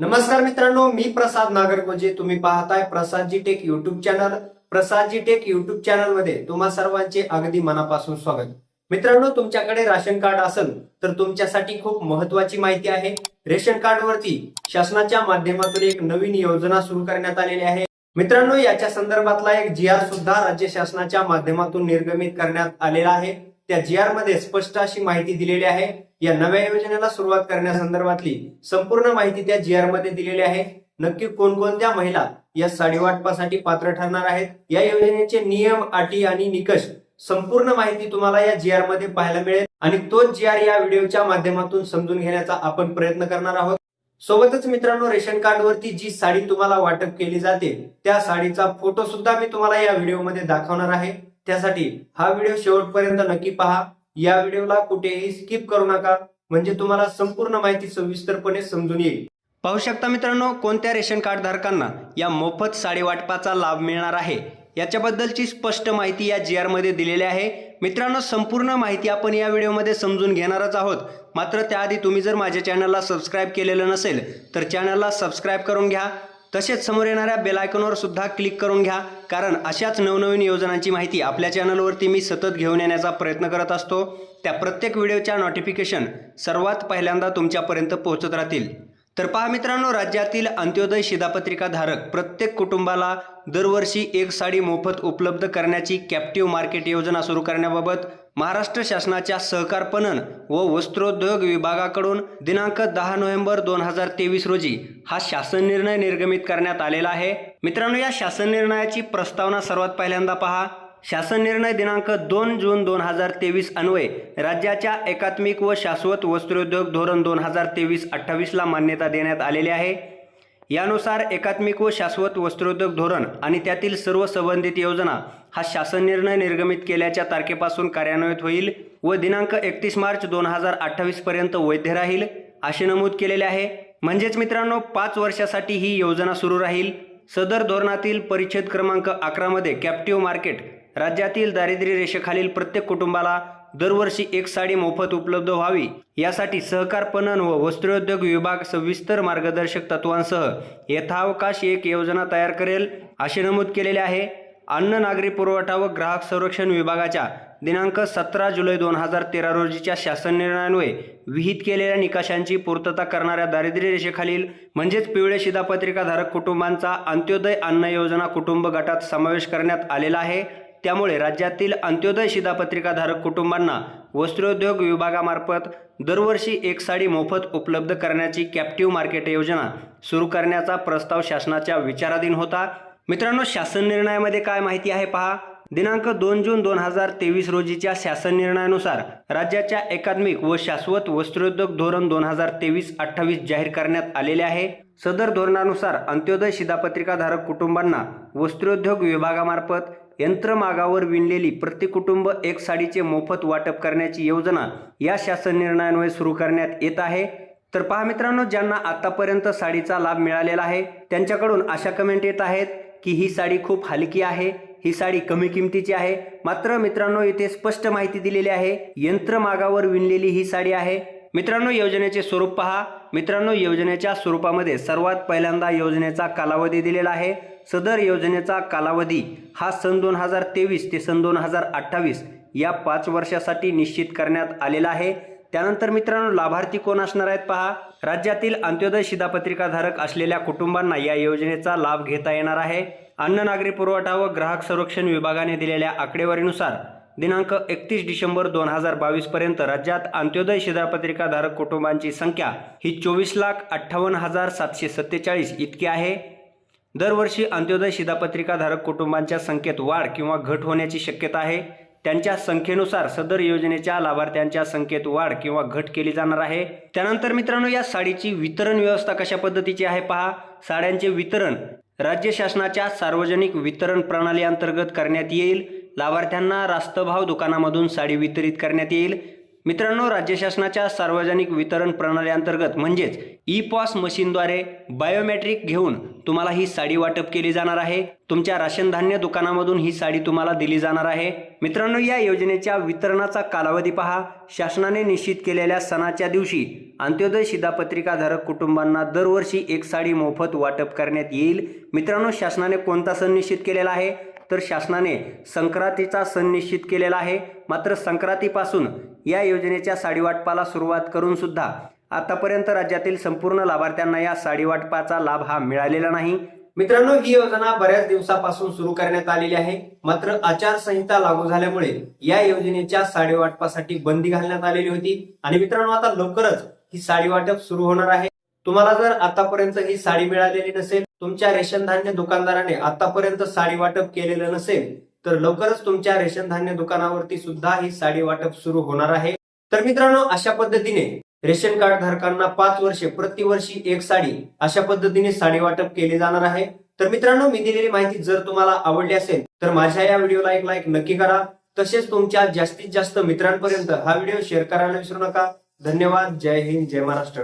नमस्कार मित्रांनो मी प्रसाद नागरगोजे. तुम्ही पाहताय Prasadji tech YouTube channel Prasadji tech YouTube चॅनलमध्ये तुम्हा सर्वांचे अगदी मनापासून स्वागत. मित्रांनो तुमच्याकडे राशन कार्ड असेल तर तुमच्यासाठी खूप महत्वाची माहिती आहे. रेशन कार्ड वरती शासनाच्या माध्यमातून एक नवीन योजना सुरू करण्यात आलेली आहे. मित्रांनो याच्या संदर्भातला एक जी आर सुद्धा राज्य शासनाच्या माध्यमातून निर्गमित करण्यात आलेला आहे. त्या जी आरमध्ये स्पष्ट अशी माहिती दिलेली आहे. या नव्या योजनेला सुरुवात करण्यासंदर्भातली संपूर्ण माहिती त्या जी आरमध्ये दिलेली आहे. नक्की कोणकोणत्या महिला या साडी वाटपासाठी पात्र ठरणार आहेत? या योजनेचे नियम अटी आणि निकष संपूर्ण माहिती तुम्हाला या जी आरमध्ये पाहायला मिळेल. आणि तोच जी आर या व्हिडिओच्या माध्यमातून समजून घेण्याचा आपण प्रयत्न करणार आहोत. सोबतच मित्रांनो रेशन कार्ड वरती जी साडी तुम्हाला वाटप केली जाते त्या साडीचा फोटो सुद्धा मी तुम्हाला या व्हिडिओमध्ये दाखवणार आहे. त्यासाठी हा व्हिडिओ शेवटपर्यंत नक्की पहा. या व्हिडिओला कुठेही स्किप करू नका. म्हणजे तुम्हाला संपूर्ण माहिती सविस्तरपणे समजून येईल. पाहू शकता मित्रांनो कोणत्या रेशन कार्ड धारकांना या मोफत साडी वाटपाचा लाभ मिळणार आहे? याच्याबद्दलची स्पष्ट माहिती या जी आरमध्ये दिलेली आहे. मित्रांनो संपूर्ण माहिती आपण या व्हिडिओमध्ये समजून घेणारच आहोत. मात्र त्याआधी तुम्ही जर माझ्या चॅनलला सबस्क्राईब केलेलं नसेल तर चॅनलला सबस्क्राईब करून घ्या. तसेच समोर येणाऱ्या बेल आयकॉनवर सुद्धा क्लिक करून घ्या. कारण अशाच नवनवीन योजनांची माहिती आपल्या चॅनलवरती मी सतत घेऊन येण्याचा प्रयत्न करत असतो. त्या प्रत्येक व्हिडिओच्या नोटिफिकेशन सर्वात पहिल्यांदा तुमच्यापर्यंत पोहोचत राहतील. तर पहा मित्रांनो राज्यातील अंत्योदय शिधापत्रिका धारक प्रत्येक कुटुंबाला दरवर्षी एक साडी मोफत उपलब्ध करण्याची कॅप्टिव्ह मार्केट योजना सुरू करण्याबाबत महाराष्ट्र शासनाच्या सहकार पणन व वस्त्रोद्योग विभागाकडून दिनांक दहा नोव्हेंबर दोन हजार तेवीस रोजी हा शासन निर्णय निर्गमित करण्यात आलेला आहे. मित्रांनो या शासन निर्णयाची प्रस्तावना सर्वात पहिल्यांदा पहा. शासन निर्णय दिनांक दोन जून दोन हजार तेवीस अन्वये राज्याच्या एकात्मिक व शाश्वत वस्त्रोद्योग धोरण दोन हजार तेवीस अठ्ठावीसला मान्यता देण्यात आलेली आहे. यानुसार एकात्मिक व शाश्वत वस्त्रोद्योग धोरण आणि त्यातील सर्व संबंधित योजना हा शासन निर्णय निर्गमित केल्याच्या तारखेपासून कार्यान्वित होईल व दिनांक एकतीस मार्च दोन हजार अठ्ठावीस पर्यंत वैध राहील असे नमूद केलेले आहे. म्हणजेच मित्रांनो पाच वर्षासाठी ही योजना सुरू राहील. सदर धोरणातील परिच्छेद क्रमांक अकरामध्ये कॅप्टिव्ह मार्केट राज्यातील दारिद्र्य रेषेखालील प्रत्येक कुटुंबाला दरवर्षी एक साडी मोफत उपलब्ध व्हावी. यासाठी सहकार पणन व वस्त्रोद्योग विभाग सविस्तर मार्गदर्शक तत्वांसह यथावकाश एक योजना तयार करेल असे नमूद केलेले आहे. अन्न नागरी पुरवठा व ग्राहक संरक्षण विभागाच्या दिनांक सतरा जुलै दोन हजार तेरा रोजीच्या शासन निर्णयान्वये विहित केलेल्या निकषांची पूर्तता करणाऱ्या दारिद्र्य रेषेखालील म्हणजेच पिवळे शिधापत्रिकाधारक कुटुंबांचा अंत्योदय अन्न योजना कुटुंब गटात समावेश करण्यात आलेला आहे. त्यामुळे राज्यातील अंत्योदय शिधापत्रिकाधारक कुटुंबांना वस्त्रोद्योग विभागामार्फत दरवर्षी एक साडी मोफत उपलब्ध करण्याची कॅप्टिव्ह मार्केट योजना सुरू करण्याचा प्रस्ताव शासनाच्या विचाराधीन होता. मित्रांनो शासन निर्णयामध्ये काय माहिती आहे पहा. दिनांक दोन जून दोन हजार तेवीस रोजीच्या शासन निर्णयानुसार राज्याच्या एकात्मिक व शाश्वत वस्त्रोद्योग धोरण दोन हजार तेवीस अठ्ठावीस जाहीर करण्यात आलेले आहे. सदर धोरणानुसार अंत्योदय शिधापत्रिकाधारक कुटुंबांना वस्त्रोद्योग विभागामार्फत यंत्रमागावर विणलेली प्रति कुटुंब एक साडीचे मोफत वाटप करण्याची योजना या शासन निर्णयान्वये सुरू करण्यात येत आहे. तर पहा मित्रांनो ज्यांना आतापर्यंत साडीचा लाभ मिळालेला आहे त्यांच्याकडून अशा कमेंट येत आहेत की ही साडी खूप हलकी आहे ही साडी कमी किमतीची आहे. मात्र मित्रांनो इथे स्पष्ट माहिती दिलेली आहे यंत्रमागावर विणलेली ही साडी आहे. मित्रांनो योजनेचे स्वरूप पहा. मित्रांनो योजनेच्या स्वरूपामध्ये सर्वात पहिल्यांदा योजनेचा कालावधी दिलेला आहे. सदर योजनेचा कालावधी हा सन दोन हजार तेवीस ते सन दोन हजार अठ्ठावीस या पाच वर्षासाठी निश्चित करण्यात आलेला आहे. त्यानंतर मित्रांनो लाभार्थी कोण असणार आहेत पहा. राज्यातील अंत्योदय शिधापत्रिकाधारक असलेल्या कुटुंबांना या योजनेचा लाभ घेता येणार आहे. अन्न नागरी पुरवठा व ग्राहक संरक्षण विभागाने दिलेल्या आकडेवारीनुसार दिनांक एकतीस डिसेंबर दोन हजार बावीस पर्यंत राज्यात अंत्योदय शिधापत्रिकाधारक कुटुंबांची संख्या ही चोवीस लाख अठ्ठावन्न हजार सातशे सत्तेचाळीस इतकी आहे. दरवर्षी अंत्योदय शिधापत्रिकाधारक कुटुंबांच्या संख्येत वाढ किंवा घट होण्याची शक्यता आहे. त्यांच्या संख्येनुसार सदर योजनेच्या लाभार्थ्यांच्या संख्येत वाढ किंवा घट केली जाणार आहे. त्यानंतर मित्रांनो या साडीची वितरण व्यवस्था कशा पद्धतीची आहे पहा. साड्यांचे वितरण राज्य शासनाच्या सार्वजनिक वितरण प्रणाली अंतर्गत करण्यात येईल. लाभार्थ्यांना रास्तभाव दुकानामधून साडी वितरित करण्यात येईल. मित्रांनो राज्य शासनाच्या सार्वजनिक वितरण प्रणाली अंतर्गत म्हणजेच ई पॉस मशीनद्वारे बायोमेट्रिक घेऊन तुम्हाला ही साडी वाटप केली जाणार आहे. तुमच्या राशन धान्य दुकानामधून ही साडी तुम्हाला दिली जाणार आहे. मित्रांनो या योजनेच्या वितरणाचा कालावधी पहा. शासनाने निश्चित केलेल्या सणाच्या दिवशी अंत्योदय शिधापत्रिकाधारक कुटुंबांना दरवर्षी एक साडी मोफत वाटप करण्यात येईल. मित्रांनो शासनाने कोणता सण निश्चित केलेला आहे? तर शासनाने संक्रांतीचा सण निश्चित केलेला आहे. मात्र संक्रांतीपासून या योजनेच्या साडीवाटपाला सुरुवात करून सुद्धा आतापर्यंत राज्यातील संपूर्ण लाभार्थ्यांना या साडीवाटपाचा लाभ हा मिळालेला नाही. मित्रांनो ही योजना बऱ्याच दिवसापासून सुरू करण्यात आलेली आहे. मात्र आचारसंहिता लागू झाल्यामुळे या योजनेच्या साडीवाटपासाठी बंदी घालण्यात आलेली होती. आणि मित्रांनो आता लवकरच ही साडी वाटप सुरू होणार आहे. तुम्हाला जर आतापर्यंत ही साडी मिळालेली नसेल तुमच्या रेशन धान्य दुकानदाराने आतापर्यंत साडी वाटप केलेलं नसेल तर लवकरच तुमच्या रेशन धान्य दुकानावरती सुद्धा ही साडी वाटप सुरू होणार आहे. तर मित्रांनो अशा पद्धतीने रेशन कार्ड धारकांना पाच वर्षे प्रतिवर्षी एक साडी अशा पद्धतीने साडी वाटप केले जाणार आहे. तर मित्रांनो मी दिलेली माहिती जर तुम्हाला आवडली असेल तर माझ्या या व्हिडिओला एक लाईक नक्की करा. तसेच तुमच्या जास्तीत जास्त मित्रांपर्यंत हा व्हिडिओ शेअर करायला विसरू नका. धन्यवाद. जय हिंद. जय महाराष्ट्र.